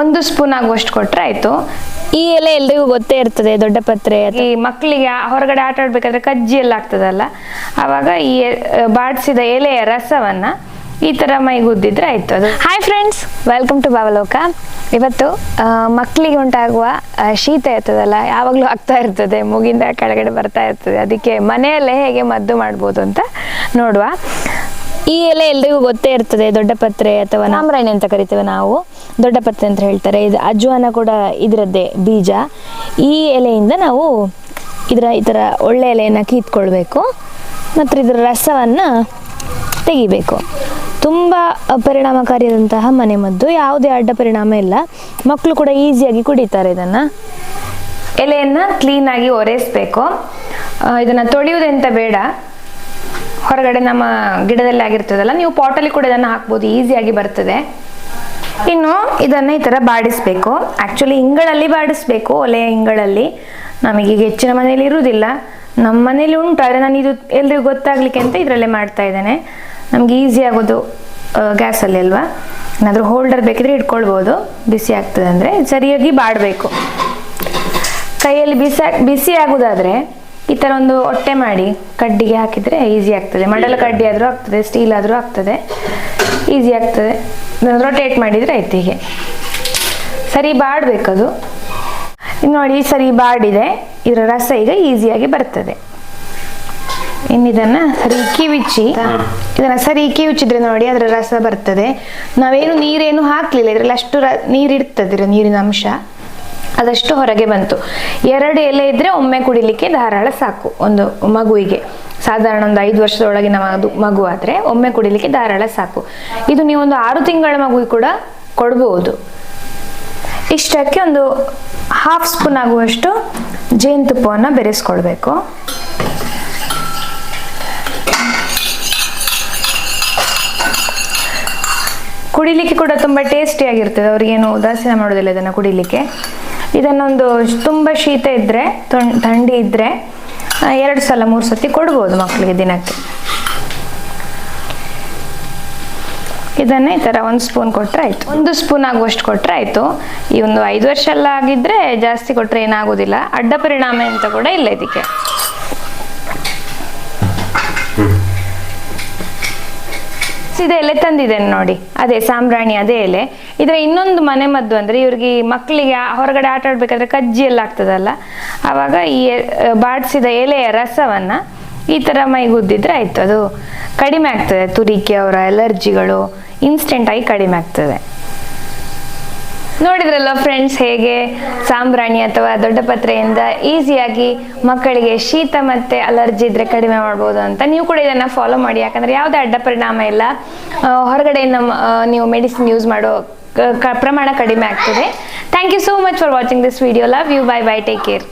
ಒಂದು ಸ್ಪೂನ್ ಆಗುವಷ್ಟು ಕೊಟ್ರೆ ಆಯ್ತು. ಈ ಎಲೆ ಎಲ್ರಿಗೂ ಗೊತ್ತೇ ಇರ್ತದೆ ದೊಡ್ಡ ಪತ್ರೆ ಈ ಮಕ್ಕಳಿಗೆ ಹೊರಗಡೆ ಆಟ ಆಡ್ಬೇಕಾದ್ರೆ ಕಜ್ಜಿ ಎಲ್ಲ ಆಗ್ತದಲ್ಲ. ಆವಾಗ ಈ ಬಾಡಿಸಿದ ಎಲೆಯ ರಸವನ್ನ ಈ ತರ ಮೈಗುದ್ದಿದ್ರೆ ಆಯ್ತು ಅದು. ಹಾಯ್ ಫ್ರೆಂಡ್ಸ್ ವೆಲ್ಕಮ್ ಟು ಬಾವಲೋಕ ಇವತ್ತು ಮಕ್ಕಳಿಗೆ ಉಂಟಾಗುವ ಶೀತ ಇರ್ತದಲ್ಲ ಯಾವಾಗಲೂ ಆಗ್ತಾ ಇರ್ತದೆ ಮೂಗಿಂದ ಕೆಳಗಡೆ ಬರ್ತಾ ಇರ್ತದೆ. ಅದಕ್ಕೆ ಮನೆಯಲ್ಲೇ ಹೇಗೆ ಮದ್ದು ಮಾಡ್ಬೋದು ಅಂತ ನೋಡುವ. ಈ ಎಲೆ ಎಲ್ರಿಗೂ ಗೊತ್ತೇ ಇರ್ತದೆ ದೊಡ್ಡ ಪತ್ರೆ ಅಥವಾ ನಾಮ್ರಾಯಣಿ ಅಂತ ಕರಿತೇವೆ ನಾವು. ದೊಡ್ಡ ಪತ್ತೆ ಅಂತ ಹೇಳ್ತಾರೆ. ಇದು ಅಜ್ವಾನ ಕೂಡ ಇದರದ್ದೇ ಬೀಜ. ಈ ಎಲೆಯಿಂದ ನಾವು ಇದರ ಈ ಥರ ಒಳ್ಳೆ ಎಲೆಯನ್ನು ಕೀತ್ಕೊಳ್ಬೇಕು. ಮತ್ತು ಇದರ ರಸವನ್ನು ತೆಗಿಬೇಕು. ತುಂಬ ಪರಿಣಾಮಕಾರಿಯಾದಂತಹ ಮನೆಮದ್ದು. ಯಾವುದೇ ಅಡ್ಡ ಪರಿಣಾಮ ಇಲ್ಲ. ಮಕ್ಕಳು ಕೂಡ ಈಸಿಯಾಗಿ ಕುಡಿತಾರೆ ಇದನ್ನು. ಎಲೆಯನ್ನು ಕ್ಲೀನಾಗಿ ಒರೆಸ್ಬೇಕು. ಇದನ್ನ ತೊಳೆಯುವುದೆಂತ ಬೇಡ. ಹೊರಗಡೆ ನಮ್ಮ ಗಿಡದಲ್ಲಿ ಆಗಿರ್ತದಲ್ಲ, ನೀವು ಪಾಟಲ್ಲಿ ಕೂಡ ಇದನ್ನು ಹಾಕ್ಬೋದು. ಈಸಿಯಾಗಿ ಬರ್ತದೆ. ಇನ್ನು ಇದನ್ನ ಈ ತರ ಬಾಡಿಸ್ಬೇಕು. ಆಕ್ಚುಲಿ ಇಂಗಳಲ್ಲಿ ಬಾಡಿಸ್ಬೇಕು. ಒಲೆಯ ಇಂಗಳಲ್ಲಿ ನಮಗೀಗ ಹೆಚ್ಚಿನ ಮನೆಯಲ್ಲಿ ಇರುವುದಿಲ್ಲ. ನಮ್ಮ ಮನೇಲಿ ಉಂಟು ಆದರೆ ನಾನು ಇದು ಎಲ್ರಿಗೂ ಗೊತ್ತಾಗ್ಲಿಕ್ಕೆ ಅಂತ ಇದರಲ್ಲೇ ಮಾಡ್ತಾ ಇದ್ದೇನೆ. ನಮ್ಗೆ ಈಸಿ ಆಗೋದು ಗ್ಯಾಸಲ್ಲಿ ಅಲ್ವಾ? ಏನಾದರೂ ಹೋಲ್ಡರ್ ಬೇಕಿದ್ರೆ ಇಟ್ಕೊಳ್ಬೋದು. ಬಿಸಿ ಆಗ್ತದೆ ಅಂದರೆ ಸರಿಯಾಗಿ ಬಾಡಬೇಕು. ಕೈಯಲ್ಲಿ ಬಿಸಿ ಬಿಸಿ ಆಗುದಾದ್ರೆ ಈ ತರ ಒಂದು ಹೊಟ್ಟೆ ಮಾಡಿ ಕಡ್ಡಿಗೆ ಹಾಕಿದ್ರೆ ಈಸಿ ಆಗ್ತದೆ. ಮಡಲ ಕಡ್ಡಿ ಆದರೂ ಆಗ್ತದೆ ಸ್ಟೀಲ್ ಆದ್ರೂ ಆಗ್ತದೆ. ಈಸಿ ಆಗ್ತದೆ. ರೊಟೇಟ್ ಮಾಡಿದರೆ ಆಯ್ತು ಹೀಗೆ. ಸರಿ ಬಾಡಬೇಕದು. ಇನ್ನು ನೋಡಿ ಸರಿ ಬಾಡಿದೆ. ಇದರ ರಸ ಈಗ ಈಸಿಯಾಗಿ ಬರ್ತದೆ. ಇನ್ನು ಇದನ್ನ ಸರಿ ಕಿವಿಚ್ಚಿ ಇದನ್ನ ಸರಿ ಕಿವಿಚಿದ್ರೆ ನೋಡಿ ಅದರ ರಸ ಬರ್ತದೆ. ನಾವೇನು ನೀರೇನು ಹಾಕ್ಲಿಲ್ಲ ಇದರಲ್ಲಿ ಅಷ್ಟು ರ- ನೀರಿರ್ತದೆ ಇದರ ನೀರಿನ ಅಂಶ. ಅದಷ್ಟು ಹೊರಗೆ ಬಂತು. ಎರಡು ಎಲೆ ಇದ್ರೆ ಒಮ್ಮೆ ಕುಡಿಲಿಕ್ಕೆ ಧಾರಾಳ ಸಾಕು ಒಂದು ಮಗುವಿಗೆ. ಸಾಧಾರಣ ಒಂದು ಐದು ವರ್ಷದೊಳಗಿನ ಮಗು ಆದರೆ ಒಮ್ಮೆ ಕುಡಿಲಿಕ್ಕೆ ಧಾರಾಳ ಸಾಕು. ಇದು ನೀವು ಒಂದು ಆರು ತಿಂಗಳ ಮಗು ಕೂಡ ಕೊಡ್ಬೋದು. ಇಷ್ಟಕ್ಕೆ ಒಂದು ಹಾಫ್ ಸ್ಪೂನ್ ಆಗುವಷ್ಟು ಜೇನುತುಪ್ಪವನ್ನು ಬೆರೆಸ್ಕೊಳ್ಬೇಕು. ಕುಡಿಲಿಕ್ಕೆ ಕೂಡ ತುಂಬ ಟೇಸ್ಟಿಯಾಗಿರ್ತದೆ ಅವ್ರಿಗೇನು ಉದಾಸೀನ ಮಾಡೋದಿಲ್ಲ ಇದನ್ನು ಕುಡಿಲಿಕ್ಕೆ. ಇದನ್ನೊಂದು ತುಂಬ ಶೀತ ಇದ್ದರೆ ಥಂಡಿ ಇದ್ದರೆ ಎರಡು ಸಲ ಮೂರು ಸತಿ ಕೊಡ್ಬೋದು ಮಕ್ಕಳಿಗೆ ದಿನಕ್ಕೆ. ಇದನ್ನೇ ಈ ಥರ ಒಂದು ಸ್ಪೂನ್ ಕೊಟ್ಟರೆ ಆಯಿತು. ಒಂದು ಸ್ಪೂನ್ ಆಗುವಷ್ಟು ಕೊಟ್ಟರೆ ಆಯಿತು. ಈ ಒಂದು ಐದು ವರ್ಷ ಎಲ್ಲ ಆಗಿದ್ದರೆ ಜಾಸ್ತಿ ಕೊಟ್ಟರೆ ಏನಾಗೋದಿಲ್ಲ. ಅಡ್ಡ ಪರಿಣಾಮ ಅಂತ ಕೂಡ ಇಲ್ಲ ಇದಕ್ಕೆ. ಇದೆ ಎಲೆ ತಂದಿದ್ದೇನೆ ನೋಡಿ. ಅದೇ ಸಾಂಬ್ರಾಣಿ, ಅದೇ ಎಲೆ. ಇದರ ಇನ್ನೊಂದು ಮನೆ ಮದ್ದು ಅಂದ್ರೆ ಇವ್ರಿಗೆ ಮಕ್ಕಳಿಗೆ ಹೊರಗಡೆ ಆಟ ಆಡ್ಬೇಕಾದ್ರೆ ಕಜ್ಜಿ ಎಲ್ಲ ಆಗ್ತದಲ್ಲ. ಆವಾಗ ಈ ಬಾಡಿಸಿದ ಎಲೆಯ ರಸವನ್ನ ಈ ತರ ಮೈಗುದ್ದಿದ್ರೆ ಆಯ್ತು. ಅದು ಕಡಿಮೆ ಆಗ್ತದೆ. ತುರಿಕೆ, ಅವರ ಎಲರ್ಜಿಗಳು ಇನ್ಸ್ಟೆಂಟ್ ಆಗಿ ಕಡಿಮೆ ಆಗ್ತದೆ. ನೋಡಿದ್ರಲ್ಲ ಫ್ರೆಂಡ್ಸ್ ಹೇಗೆ? ಸಾಂಬ್ರಾಣಿ ಅಥವಾ ದೊಡ್ಡ ಪತ್ರೆಯಿಂದ ಈಸಿಯಾಗಿ ಮಕ್ಕಳಿಗೆ ಶೀತ ಮತ್ತೆ ಅಲರ್ಜಿ ಇದ್ರೆ ಕಡಿಮೆ ಮಾಡ್ಬೋದು ಅಂತ. ನೀವು ಕೂಡ ಇದನ್ನ ಫಾಲೋ ಮಾಡಿ. ಯಾಕಂದ್ರೆ ಯಾವುದೇ ಅಡ್ಡ ಪರಿಣಾಮ ಇಲ್ಲ. ಹೊರಗಡೆ ನಮ್ಮ ನೀವು ಮೆಡಿಸಿನ್ ಯೂಸ್ ಮಾಡೋ ಪ್ರಮಾಣ ಕಡಿಮೆ ಆಗ್ತದೆ. Thank you so much for watching this video love you bye bye take care